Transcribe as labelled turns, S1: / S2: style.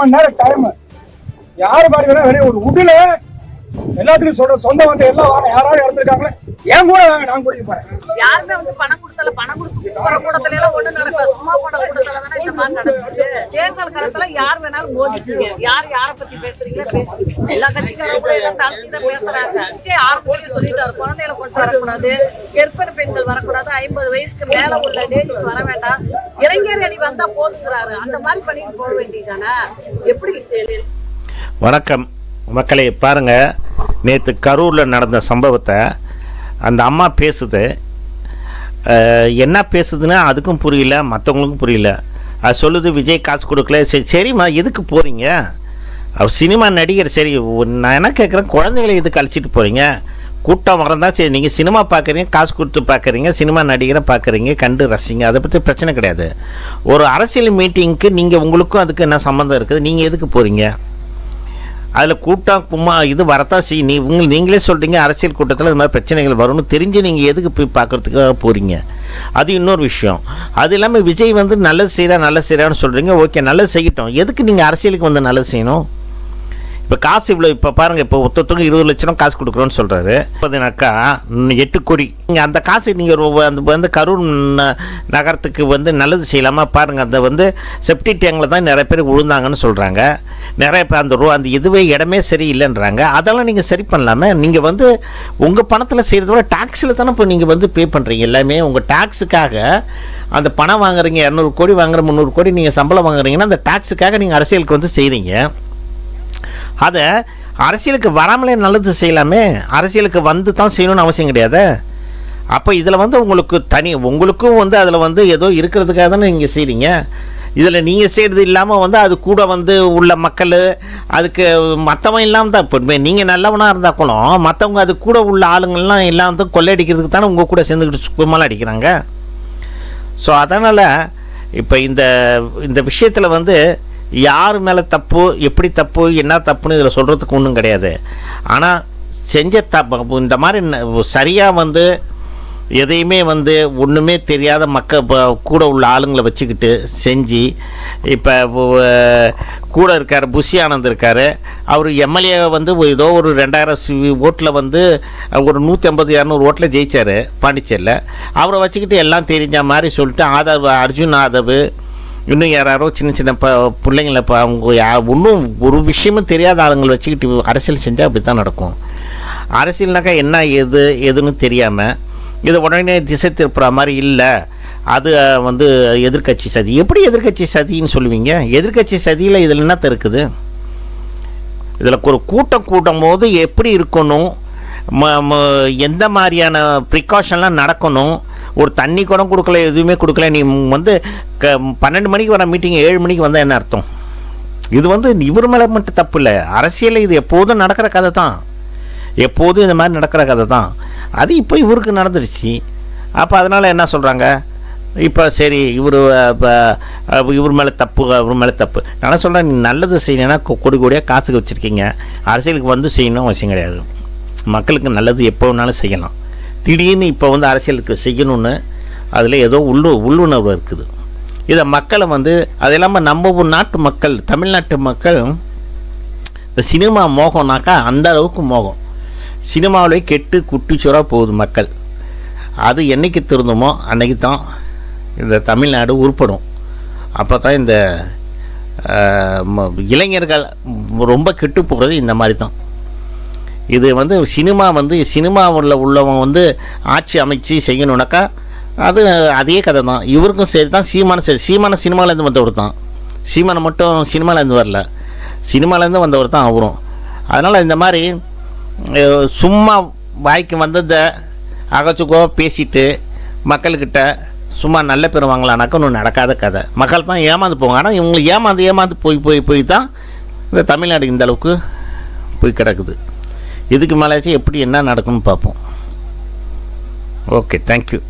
S1: மணி நேரம் டைம் யாரு பாடி வேணா வெளியே ஒரு உடல எல்லாத்துக்கும் சொல்ற சொந்த வந்து எல்லாம் வாங்க. யாராவது இறந்துருக்காங்களே என் கூட வாங்க நான் கூட்டிட்டு போறேன்.
S2: யாருமே வந்து பணம் கொடுத்தல பணம் கொடுத்து கூப்பிடுற கூட்டத்துல எல்லாம் ஒண்ணு நடக்கல. சும்மா போட கூட்டத்துல தானே இந்த மாதிரி நடந்துச்சு. தேர்தல் காலத்துல யார் வேணாலும் மோதிக்கீங்க யார் யார பத்தி பேசுறீங்களோ பேசுங்க எல்லா கட்சிக்காரங்களும் எல்லாம் தாழ்த்தி தான் பேசுறாங்க. விஜய் ஆரம்பத்திலேயே சொல்லிட்டாரு குழந்தைகளை கொண்டு வரக்கூடாது. கர்ப்பிணி பெண்கள் வரக்கூடாது. ஐம்பது வயசுக்கு மேல உள்ள லேடிஸ் வர வேண்டாம். இளைஞர் அணி வந்தா போதுங்கிறாரு. அந்த மாதிரி பண்ணிட்டு போக வேண்டியதானே எப்படி
S3: வணக்கம். மக்களே பாருங்க. நேற்று கரூரில் நடந்த சம்பவத்தை அந்த அம்மா பேசுது. என்ன பேசுதுன்னா அதுக்கும் புரியல மற்றவங்களுக்கும் புரியல. அது சொல்லுது விஜய் காசு கொடுக்கல. சரி சரிம்மா எதுக்கு போகிறீங்க அவர் சினிமா நடிகர். சரி நான் என்ன கேட்குறேன் குழந்தைகளை எதுக்கு அழைச்சிட்டு போகிறீங்க கூட்டம் வரந்தா சரி நீங்கள் சினிமா பார்க்குறீங்க காசு கொடுத்து பார்க்குறீங்க சினிமா நடிகரை பார்க்குறீங்க கண்டு ரசிங்க அதை பற்றி பிரச்சனை கிடையாது. ஒரு அரசியல் மீட்டிங்க்கு நீங்கள் உங்களுக்கும் அதுக்கு என்ன சம்மந்தம் இருக்குது? நீங்கள் எதுக்கு போகிறீங்க அதில் கூட்டம் கும்மா இது வரத்தான் செய்யும். நீ உங்கள் நீங்களே சொல்கிறீங்க அரசியல் கூட்டத்தில் இது மாதிரி பிரச்சனைகள் வரும்னு தெரிஞ்சு நீங்கள் எதுக்கு போய் பார்க்குறதுக்காக போகிறீங்க அது இன்னொரு விஷயம். அது இல்லாமல் விஜய் வந்து நல்லது செய்கிறா நல்லது செய்கிறான்னு சொல்கிறீங்க ஓகே நல்லது செய்யட்டும். எதுக்கு நீங்கள் அரசியலுக்கு வந்து நல்லது செய்யணும்? இப்போ காசு இவ்வளோ இப்போ பாருங்கள் இப்போ ஒருத்தவங்க இருபது லட்சம் காசு கொடுக்குறோன்னு சொல்கிறாரு பார்த்தீங்கன்னாக்கா எட்டு கோடி நீங்கள் அந்த காசு நீங்கள் அந்த வந்து கரூர் நகரத்துக்கு வந்து நல்லது செய்யலாமா? பாருங்கள் அந்த வந்து செப்டி டேங்கில் தான் நிறைய பேர் விழுந்தாங்கன்னு சொல்கிறாங்க நிறைய பேர் அந்த ரூ அந்த இதுவே இடமே சரியில்லைன்றாங்க. அதெல்லாம் நீங்கள் சரி பண்ணலாமே. நீங்கள் வந்து உங்கள் பணத்தில் செய்கிறத விட டாக்ஸில் தானே இப்போ நீங்கள் வந்து பே பண்ணுறீங்க எல்லாமே. உங்கள் டாக்ஸுக்காக அந்த பணம் வாங்குறீங்க இரநூறு கோடி வாங்குற முந்நூறு கோடி நீங்கள் சம்பளம் வாங்குறீங்கன்னா அந்த டாக்ஸுக்காக நீங்கள் அரசியலுக்கு வந்து செய்கிறீங்க அதை அரசியலுக்கு வராமலே நல்லது செய்யலாமே. அரசியலுக்கு வந்து தான் செய்யணும்னு அவசியம் கிடையாது. அப்போ இதில் வந்து உங்களுக்கு தனி உங்களுக்கும் வந்து அதில் வந்து ஏதோ இருக்கிறதுக்காக தானே நீங்கள் செய்கிறீங்க இதில் நீங்கள் செய்கிறது இல்லாமல் வந்து அது கூட வந்து உள்ள மக்கள் அதுக்கு மற்றவன் இல்லாமல் தான். இப்போ நீங்கள் நல்லவனாக இருந்தால் கூட மற்றவங்க அது கூட உள்ள ஆளுங்கள்லாம் இல்லாமல் கொள்ளையடிக்கிறதுக்கு தானே உங்கள் கூட சேர்ந்துக்கிட்டு கும்மால் அடிக்கிறாங்க. ஸோ அதனால் இப்போ இந்த இந்த விஷயத்தில் வந்து யார் மேலே தப்பு எப்படி தப்பு என்ன தப்புன்னு இதில் சொல்கிறதுக்கு ஒன்றும் கிடையாது. ஆனால் செஞ்ச தப்பு இந்த மாதிரி சரியாக வந்து எதையுமே வந்து ஒன்றுமே தெரியாத மக்கள் இப்போ கூட உள்ள ஆளுங்களை வச்சுக்கிட்டு செஞ்சு இப்போ கூட இருக்கார் புஷி ஆனந்த் இருக்கார். அவர் எம்எல்ஏ வந்து ஏதோ ஒரு ரெண்டாயிரம் ஓட்டில் வந்து ஒரு நூற்றி ஐம்பது இரநூறு ஓட்டில் ஜெயிச்சார் பாண்டிச்சேரியில். அவரை வச்சுக்கிட்டு எல்லாம் தெரிஞ்ச மாதிரி சொல்லிட்டு ஆதவ் அர்ஜுன் ஆதவ் இன்னும் யாராரோ சின்ன சின்ன இப்போ பிள்ளைங்களை இப்போ அவங்க யா ஒன்றும் ஒரு விஷயமும் தெரியாத ஆளுங்களை வச்சுக்கிட்டு அரசியல் செஞ்சால் அப்படி தான் நடக்கும். அரசியல்னாக்கா என்ன எது எதுன்னு தெரியாமல் இது உடனே திசை திருப்புற மாதிரி இல்லை. அது வந்து எதிர்க்கட்சி சதி. எப்படி எதிர்க்கட்சி சதின்னு சொல்லுவீங்க? எதிர்க்கட்சி சதியில் இதில் என்னத்த இருக்குது? இதில் ஒரு கூட்டம் கூட்டும் போது எப்படி இருக்கணும்? ம ம- எந்த மாதிரியான ப்ரிகாஷன்லாம் நடக்கணும்? ஒரு தண்ணி குடம் கொடுக்கல எதுவுமே கொடுக்கல. நீ வந்து க பன்னெண்டு மணிக்கு வர மீட்டிங் ஏழு மணிக்கு வந்தால் என்ன அர்த்தம்? இது வந்து இவர் மேலே மட்டும் தப்பு இல்லை. அரசியலில் இது எப்போதும் நடக்கிற கதை தான். எப்போதும் இந்த மாதிரி நடக்கிற கதை தான். அது இப்போ இவருக்கு நடந்துடுச்சு அப்போ அதனால் என்ன சொல்கிறாங்க இப்போ சரி இவர் இப்போ இவர் மேலே தப்பு இவர் மேலே தப்பு. நான் சொல்கிறேன் நீ நல்லது செய்யணும்னா கொடி கொடியாக காசுக்கு வச்சுருக்கீங்க. அரசியலுக்கு வந்து செய்யணும் அவசியம் கிடையாது. மக்களுக்கு நல்லது எப்போ வேணாலும் செய்யலாம். திடீர்னு இப்போ வந்து அரசியலுக்கு செய்யணும்னு அதில் ஏதோ உள்ளு உள்ளுணர்வு இருக்குது. இதை மக்களை வந்து அது இல்லாமல் நம்ம ஊர் நாட்டு மக்கள் தமிழ்நாட்டு மக்கள் இந்த சினிமா மோகம்னாக்கா அந்த அளவுக்கு மோகம். சினிமாவிலே கெட்டு குட்டிச்சுவராக போகுது மக்கள். அது என்னைக்கு திருந்தமோ அன்னைக்கு தான் இந்த தமிழ்நாடு உருப்படும். அப்போ தான் இந்த ம- இளைஞர்கள் ரொம்ப கெட்டு போகிறது இந்த மாதிரி தான் இது வந்து சினிமா வந்து சினிமாவில் உள்ளவங்க வந்து ஆட்சி அமைச்சு செய்யணுனாக்கா அது அதே கதை தான் இவருக்கும் சரி தான் சீமான சரி. சீமான சினிமாலேருந்து வந்தவர் தான். சீமானை மட்டும் சினிமாலேருந்து வரல. சினிமாலேருந்து வந்தவர் தான் அவரும். அதனால் இந்த மாதிரி சும்மா வாய்க்கு வந்ததை அகச்சுக்கோ பேசிட்டு மக்கள்கிட்ட சும்மா நல்ல பேர் வாங்கலானாக்கா ஒன்றும் நடக்காத கதை. மக்கள் தான் ஏமாந்து போவாங்க. ஆனால் இவங்களை ஏமாந்து ஏமாந்து போய் போய் போய் தான் இந்த தமிழ்நாடு இந்த அளவுக்கு போய் கிடக்குது. இதுக்கு மேலேயாச்சும் எப்படி என்ன நடக்கும்னு பார்ப்போம். Okay thank you